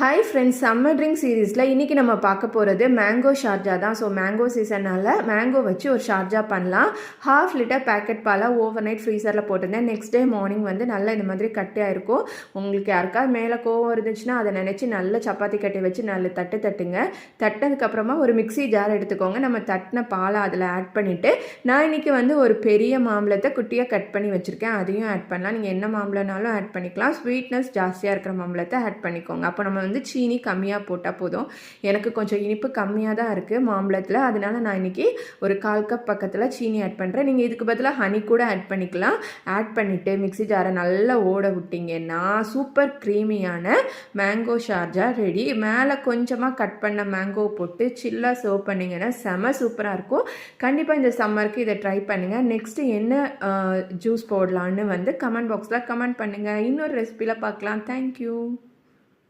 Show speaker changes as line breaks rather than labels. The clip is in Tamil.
ஹாய் ஃப்ரெண்ட்ஸ் சம்மர் ட்ரிங்க் சீரீஸில் இன்றைக்கி நம்ம பார்க்க போகிறது மேங்கோ ஷார்ஜா தான். ஸோ மேங்கோ சீசனால் மேங்கோ வச்சு ஒரு ஷார்ஜா பண்ணலாம். ஹாஃப் லிட்டர் பேக்கெட் பாலாக ஓவர் நைட் ஃப்ரீசரில் போட்டிருந்தேன். நெக்ஸ்ட் டே மார்னிங் வந்து நல்லா இந்த மாதிரி கட்டியாக இருக்கும். உங்களுக்கு யாருக்காவது மேலே கோவம் இருந்துச்சுன்னா அதை நினச்சி நல்ல சப்பாத்தி கட்டி வச்சு நல்ல தட்டு தட்டுங்க. தட்டதுக்கப்புறமா ஒரு மிக்ஸி ஜார் எடுத்துக்கோங்க. நம்ம தட்டின பாலை அதில் ஆட் பண்ணிவிட்டு நான் இன்றைக்கி வந்து ஒரு பெரிய மாம்பழத்தை குட்டியாக கட் பண்ணி வச்சுருக்கேன். அதையும் ஆட் பண்ணலாம். நீங்கள் என்ன மாம்பழம்னாலும் ஆட் பண்ணிக்கலாம். ஸ்வீட்னஸ் ஜாஸ்தியாக இருக்கிற மாம்பழத்தை ஆட் பண்ணிக்கோங்க. அப்போ நம்ம வந்து சீனி கம்மியாக போட்டால் போதும். எனக்கு கொஞ்சம் இனிப்பு கம்மியாக தான் இருக்குது மாம்பழத்தில். அதனால் நான் இன்றைக்கி ஒரு கால் கப் பக்கத்தில் சீனி ஆட் பண்ணுறேன் நீங்கள் இதுக்கு பதிலாக ஹனி கூட ஆட் பண்ணிக்கலாம். ஆட் பண்ணிவிட்டு மிக்ஸி ஜாரை நல்லா ஓட விட்டிங்கன்னா சூப்பர் க்ரீமியான மேங்கோ ஷார்ஜா ரெடி மேலே கொஞ்சமாக கட் பண்ண மேங்கோ போட்டு சில்லாக சர்வ் பண்ணிங்கன்னா செம சூப்பராக இருக்கும். கண்டிப்பாக இந்த சம்மருக்கு இதை ட்ரை பண்ணுங்கள் நெக்ஸ்ட்டு என்ன ஜூஸ் போடலான்னு வந்து கமெண்ட் பாக்ஸில் கமெண்ட் பண்ணுங்கள் இன்னொரு ரெசிபியில் பார்க்கலாம். தேங்க்யூ